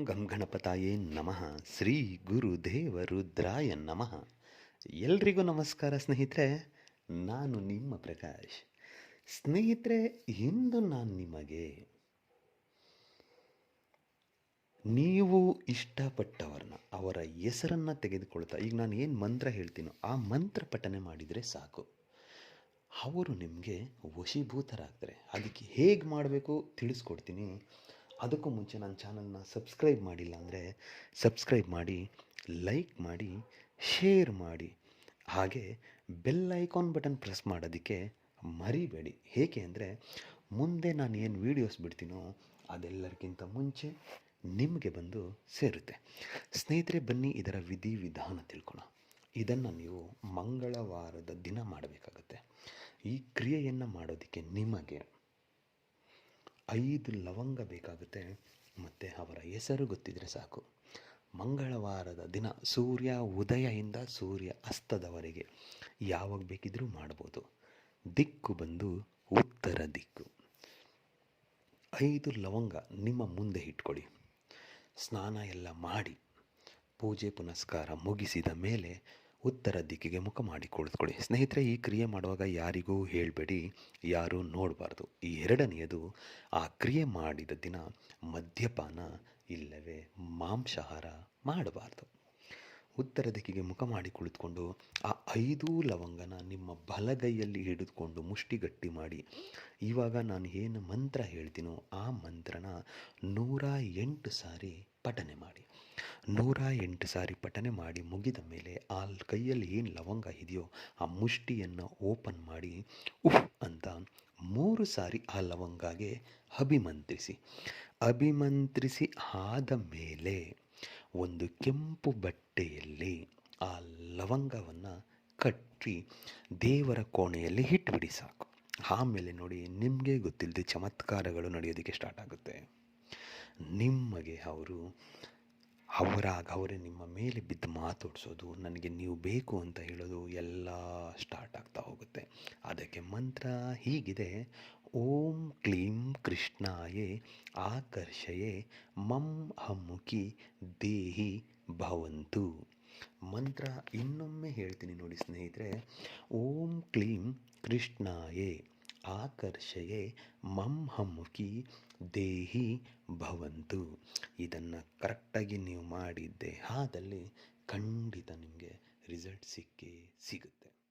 ಗಂ ಗಣಪತಾಯೇ ನಮಃ ಶ್ರೀ ಗುರು ದೇವ ರುದ್ರಾಯ ನಮಃ ಎಲ್ರಿಗೂ ನಮಸ್ಕಾರ ಸ್ನೇಹಿತರೆ, ನಾನು ನಿಮ್ಮ ಪ್ರಕಾಶ್. ಸ್ನೇಹಿತರೆ, ಇಂದು ನಾನು ನಿಮಗೆ ನೀವು ಇಷ್ಟಪಟ್ಟವ್ರನ್ನ, ಅವರ ಹೆಸರನ್ನು ತೆಗೆದುಕೊಳ್ತಾ, ಈಗ ನಾನು ಏನು ಮಂತ್ರ ಹೇಳ್ತೀನೋ, ಆ ಮಂತ್ರ ಪಠನೆ ಮಾಡಿದರೆ ಸಾಕು. ಅವರು ನಿಮಗೆ ವಶೀಭೂತರಾಗ್ತಾರೆ. ಅದಕ್ಕೆ ಹೇಗೆ ಮಾಡಬೇಕು ತಿಳಿಸ್ಕೊಡ್ತೀನಿ. ಅದಕ್ಕೂ ಮುಂಚೆ ನನ್ನ ಚಾನಲ್ನ ಸಬ್ಸ್ಕ್ರೈಬ್ ಮಾಡಿಲ್ಲ ಅಂದರೆ ಸಬ್ಸ್ಕ್ರೈಬ್ ಮಾಡಿ, ಲೈಕ್ ಮಾಡಿ, ಶೇರ್ ಮಾಡಿ. ಹಾಗೆ ಬೆಲ್ ಐಕಾನ್ ಬಟನ್ ಪ್ರೆಸ್ ಮಾಡೋದಕ್ಕೆ ಮರಿಬೇಡಿ. ಏಕೆ ಅಂದರೆ ಮುಂದೆ ನಾನು ಏನು ವೀಡಿಯೋಸ್ ಬಿಡ್ತೀನೋ ಅದೆಲ್ಲರಿಗಿಂತ ಮುಂಚೆ ನಿಮಗೆ ಬಂದು ಸೇರುತ್ತೆ. ಸ್ನೇಹಿತರೆ, ಬನ್ನಿ ಇದರ ವಿಧಿ ವಿಧಾನ ತಿಳ್ಕೊಳ ಇದನ್ನು ನೀವು ಮಂಗಳವಾರದ ದಿನ ಮಾಡಬೇಕಾಗತ್ತೆ. ಈ ಕ್ರಿಯೆಯನ್ನು ಮಾಡೋದಕ್ಕೆ ನಿಮಗೆ ಐದು ಲವಂಗ ಬೇಕಾಗುತ್ತೆ. ಮತ್ತು ಅವರ ಹೆಸರು ಗೊತ್ತಿದ್ರೆ ಸಾಕು. ಮಂಗಳವಾರದ ದಿನ ಸೂರ್ಯ ಉದಯದಿಂದ ಸೂರ್ಯ ಅಸ್ತದವರೆಗೆ ಯಾವಾಗ ಬೇಕಿದ್ರೂ ಮಾಡ್ಬೋದು. ದಿಕ್ಕು ಬಂದು ಉತ್ತರ ದಿಕ್ಕು. ಐದು ಲವಂಗ ನಿಮ್ಮ ಮುಂದೆ ಇಟ್ಕೊಳ್ಳಿ. ಸ್ನಾನ ಎಲ್ಲ ಮಾಡಿ ಪೂಜೆ ಪುನಸ್ಕಾರ ಮುಗಿಸಿದ ಮೇಲೆ ಉತ್ತರ ದಿಕ್ಕಿಗೆ ಮುಖ ಮಾಡಿ ಕುಳಿತುಕೊಳ್ಳಿ ಸ್ನೇಹಿತರೆ, ಈ ಕ್ರಿಯೆ ಮಾಡುವಾಗ ಯಾರಿಗೂ ಹೇಳಬೇಡಿ, ಯಾರೂ ನೋಡಬಾರ್ದು. ಈ ಎರಡನೆಯದು, ಆ ಕ್ರಿಯೆ ಮಾಡಿದ ದಿನ ಮದ್ಯಪಾನ ಇಲ್ಲವೇ ಮಾಂಸಾಹಾರ ಮಾಡಬಾರ್ದು. ಉತ್ತರ ದಿಕ್ಕಿಗೆ ಮುಖ ಮಾಡಿ ಕುಳಿತುಕೊಂಡು ಆ ಐದೂ ಲವಂಗನ ನಿಮ್ಮ ಬಲಗೈಯಲ್ಲಿ ಹಿಡಿದುಕೊಂಡು ಮುಷ್ಟಿಗಟ್ಟಿ ಮಾಡಿ. ಇವಾಗ ನಾನು ಏನು ಮಂತ್ರ ಹೇಳ್ತೀನೋ ಆ ಮಂತ್ರನ ನೂರ ಎಂಟು ಸಾರಿ ಪಠನೆ ಮಾಡಿ. ನೂರ ಎಂಟು ಸಾರಿ ಪಠನೆ ಮಾಡಿ ಮುಗಿದ ಮೇಲೆ ಆ ಕೈಯಲ್ಲಿ ಏನು ಲವಂಗ ಇದೆಯೋ ಆ ಮುಷ್ಟಿಯನ್ನು ಓಪನ್ ಮಾಡಿ, ಉಫ್ ಅಂತ ಮೂರು ಸಾರಿ ಆ ಲವಂಗಾಗೆ ಅಭಿಮಂತ್ರಿಸಿ. ಅಭಿಮಂತ್ರಿಸಿ ಆದ ಮೇಲೆ ಒಂದು ಕೆಂಪು ಬಟ್ಟೆಯಲ್ಲಿ ಆ ಲವಂಗವನ್ನು ಕಟ್ಟಿ ದೇವರ ಕೋಣೆಯಲ್ಲಿ ಇಟ್ಬಿಡಿ ಸಾಕು. ಆಮೇಲೆ ನೋಡಿ, ನಿಮಗೆ ಗೊತ್ತಿಲ್ಲದೆ ಚಮತ್ಕಾರಗಳು ನಡೆಯೋದಕ್ಕೆ ಸ್ಟಾರ್ಟ್ ಆಗುತ್ತೆ. ನಿಮಗೆ ಅವರು ಅವರಾಗ ಅವರೇ ನಿಮ್ಮ ಮೇಲೆ ಬಿದ್ದು ಮಾತಾಡಿಸೋದು ನನಗೆ ನೀವು ಬೇಕು ಅಂತ ಹೇಳೋದು ಎಲ್ಲ ಸ್ಟಾರ್ಟ್ ಆಗ್ತಾ ಹೋಗುತ್ತೆ. ಅದಕ್ಕೆ ಮಂತ್ರ ಹೀಗಿದೆ, ಓಂ ಕ್ಲೀಂ ಕೃಷ್ಣಾಯೇ, ಆಕರ್ಷಯೇ, ಮಂ ಹಮ್ಮುಖಿ ದೇಹಿ ಭವಂತು. ಮಂತ್ರ ಇನ್ನೊಮ್ಮೆ ಹೇಳ್ತೀನಿ ನೋಡಿ ಸ್ನೇಹಿತರೆ. ಓಂ ಕ್ಲೀಂ ಕೃಷ್ಣಾಯೇ, ಆಕರ್ಷಯೇ, ಮಂ ಹಮ್ಮುಖಿ ದೇಹಿ ಭವಂತು. ಇದನ್ನು ಕರೆಕ್ಟಾಗಿ ನೀವು ಮಾಡಿದ್ದೆ ಆದಲ್ಲಿ ಖಂಡಿತ ನಿಮಗೆ ರಿಸಲ್ಟ್ ಸಿಕ್ಕೇ ಸಿಗುತ್ತೆ.